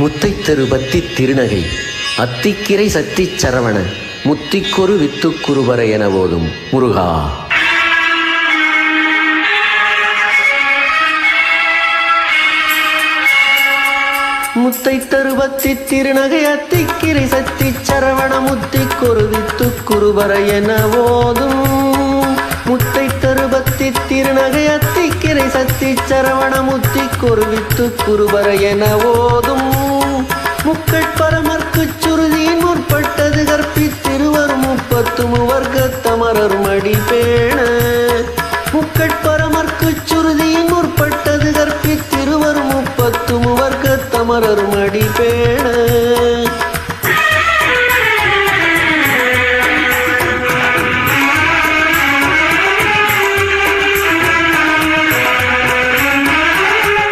முத்தைத்தருபத்தி திருநகை. அத்திக்கிரை சத்தி சரவண முத்திக்கொரு வித்துக்குருவர என போதும் முருகா. முத்தை தருவத்தி திருநகை அத்திக்கிரை சத்தி சரவண முத்தி குருவித்து குருவர என ஓதும் முத்தை தருபத்தி திருநகை அத்திக்கிரை சத்தி சரவண முத்தி குருவித்து குருவர என ஓதும் முப்பத்து முவர்க்க மடி பேண. முக்கட்பரமர்க்கு சுருதியின் முற்பட்டது கற்பித்திருவர் முப்பத்து வர்க்கத்தமரர் மடி பேண.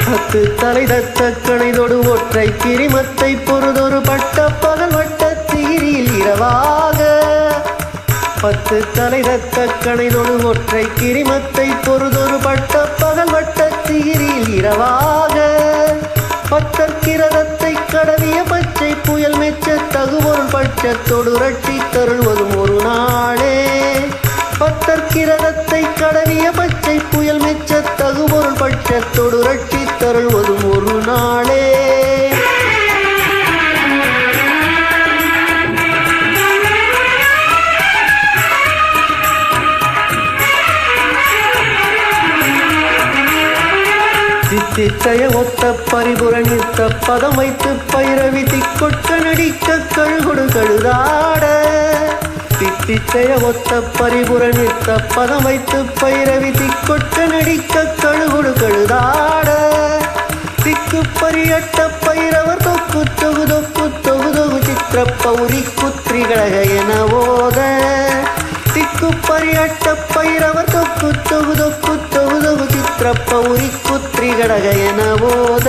பத்து தலை தத்த கணைதொடு ஒற்றை கிரிமத்தை பொறுதொரு பட்ட பகல் வட்ட தீரில் இரவா பத்து தலை ரத்த கணைதொழு ஒற்றை கிரிமத்தை பொறுதொரு பட்ட பகல் வட்ட தீரில் இரவாக. பத்தற்கிரதத்தை கடவிய பச்சை புயல் மெச்ச தகுபொருள் பட்சத்தொடு ரட்சி தருள்வதும் ஒரு நாளே. சித்திச்சய ஒத்த பரிபுரணித்த பதம் வைத்து பைரவி திக்கொட்ட நடிக்க கழுகுடு கழுதாட. சித்திச்சய ஒத்த பரிபுரணித்த பதம் வைத்து பைரவி திக்கொட்ட நடிக்க கழுகுடு கழுதாட. திக்கு பரியட்ட பைரவர் தொக்கு தொகு தொக்கு தொகு தொகு சித்திர பௌரி குத்ரிகழக எனவோ பௌரி குத்ரிகடக என போத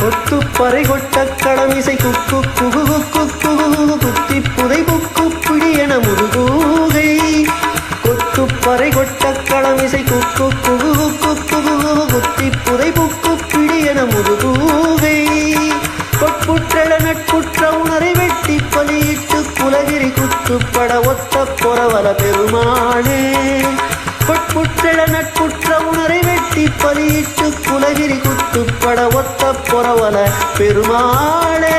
கொத்து பறை கொட்ட கடமிசை குக்கு குகு குக்கு குகு குத்தி புதை புக்கு பிடி என முதுகூகை. கொத்து பறை கொட்ட கடமிசை குக்கு குகு குக்கு குகு குத்தி புதை புக்கு பிடி என முதுகூகை. கொட்புற்றட நட்புற்ற உணரை வெட்டி பலி அழகிரி குத்துப்பட ஒத்த பொறவல பெருமானே. கொட்புற்றெழ நட்புற்ற உணரை வெட்டி பலியிட்டு குலகிரி குத்துப்பட ஒத்த பொறவல பெருமாளே.